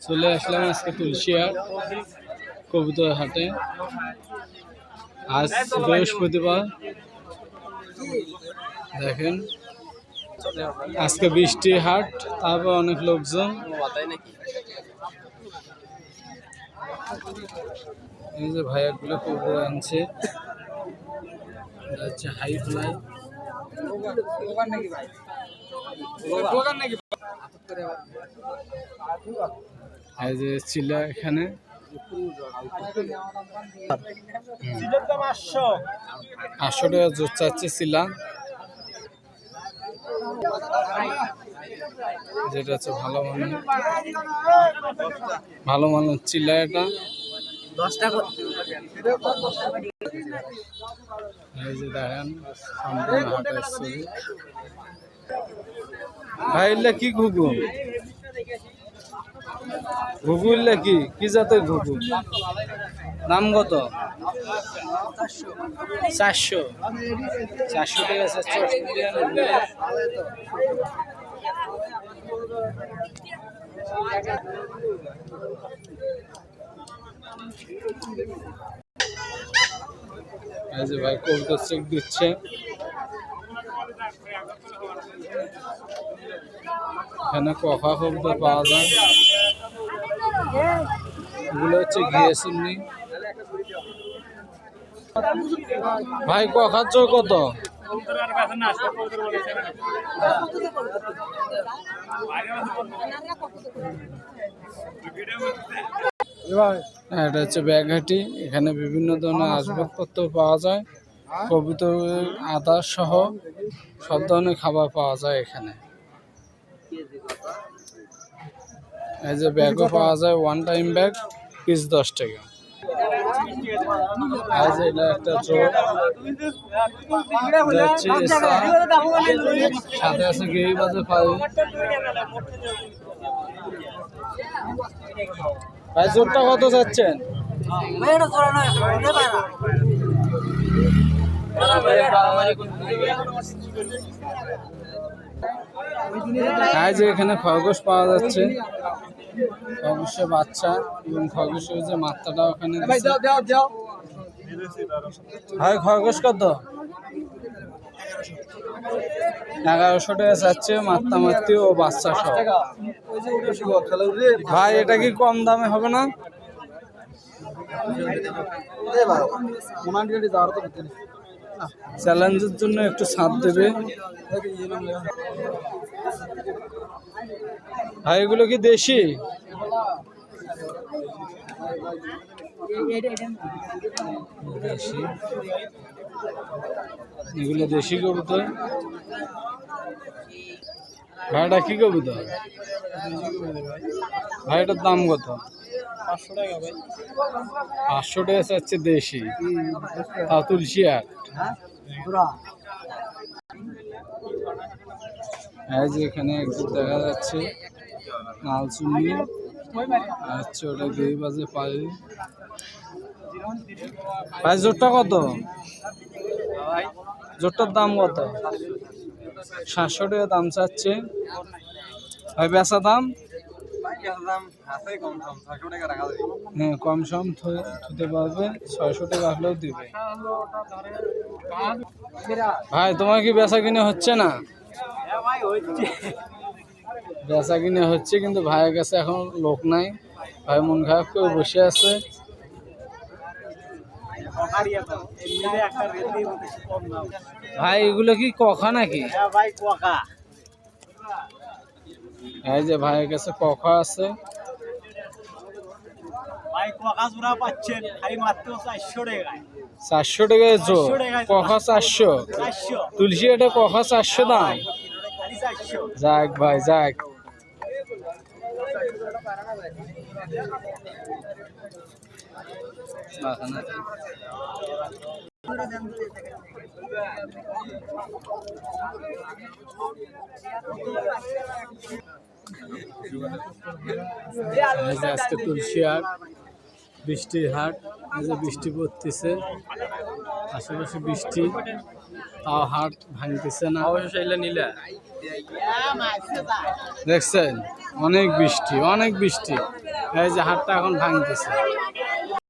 চলে আসলাম আজকে তুলসিয়ার কবুতর হাটে। আজ বৃহস্পতিবার। দেখেন, আজকে বৃষ্টি হাট, তারপর অনেক লোকজন। এই যে ভাইয়াগুলো কবুতর আনছে। High fly. যে এখানে। জোর চাচ্ছে চিলা। যেটা হচ্ছে ভালো মানের। ভালো মানের চিলা এটা। দেখেন ভাই এগুলা কি ঘুঘু? ঘুঘু এগুলা কি? কি জাতের ঘুঘু? নাম কত? চারশো। চারশো টাকা ভাই কবুতর চেক দিচ্ছে। এখানে কফা কবুতর পাওয়া যায়। এগুলো হচ্ছে ঘিয়ে চিমনি ভাই কখার চোখ কত? হ্যাঁ, এটা হচ্ছে ব্যাগহাটি এখানে বিভিন্ন ধরনের আসবাবপত্র পাওয়া যায়। কবুতরের আদা সহ সব ধরনের খাবার পাওয়া যায় এখানে। এই যে ব্যাগও পাওয়া যায় ওয়ান টাইম ব্যাগ পিস দশ টাকা। যে এটা একটা এসা। সাথে আছে গেই বাজে ভাই জোরটা কত যাচ্ছেন এই যে এখানে খরগোশ পাওয়া যাচ্ছে। খরগোশের বাচ্চা এবং খরগোশের যে মাত্রাটা ওখানে। ভাই খরগোশ কত? এগারোশো টাকা যাচ্ছে মাত্রা মাত্রি ও বাচ্চা সহ ভাই এটা কি কম দামে হবে না? চ্যালেঞ্জের জন্য একটু ছাড় দেবে। ভাই, এগুলো কি দেশি? এগুলো দেশি কবুতর। ভাইটা কি কবুতর? ভাইটার দাম কত? পাঁচশো টাকা চাচ্ছে দেশি। তা তুলসী আর এই যে এখানে একজন দেখা যাচ্ছে লাল চুন্নি আর হচ্ছে ওটা গেই বাজে পায়ে ভাই জোরটা কত? জোরটার দাম কত? সাতশো টাকা দাম চাচ্ছে। ভাই বেচা দাম? হ্যাঁ কম সম থু- থুতে পারবে ছয়শো টাকা হলেও দিবে। ভাই তোমার কি বেচা কিনে হচ্ছে না? বেচা কিনে হচ্ছে কিন্তু ভাইয়ের কাছে এখন লোক নাই। ভাই মন খারাপ করে বসে আছে। ভাই এগুলো কি কখা নাকি? এই যে ভাইয়ের কাছে কখা আছে। চারশো টাকায়। টাকা জো কখা চারশো তুলসী এটা কখা চারশো দাম? যাক ভাই যাক। আজকে তুলসী হাট বৃষ্টির হাট এই যে বৃষ্টি পড়তেছে আশেপাশে বৃষ্টি তাও হাট ভাঙতেছে না। অবশ্যই নিলে। দেখছেন অনেক বৃষ্টি অনেক বৃষ্টি এই যে হাটটা এখন ভাঙতেছে।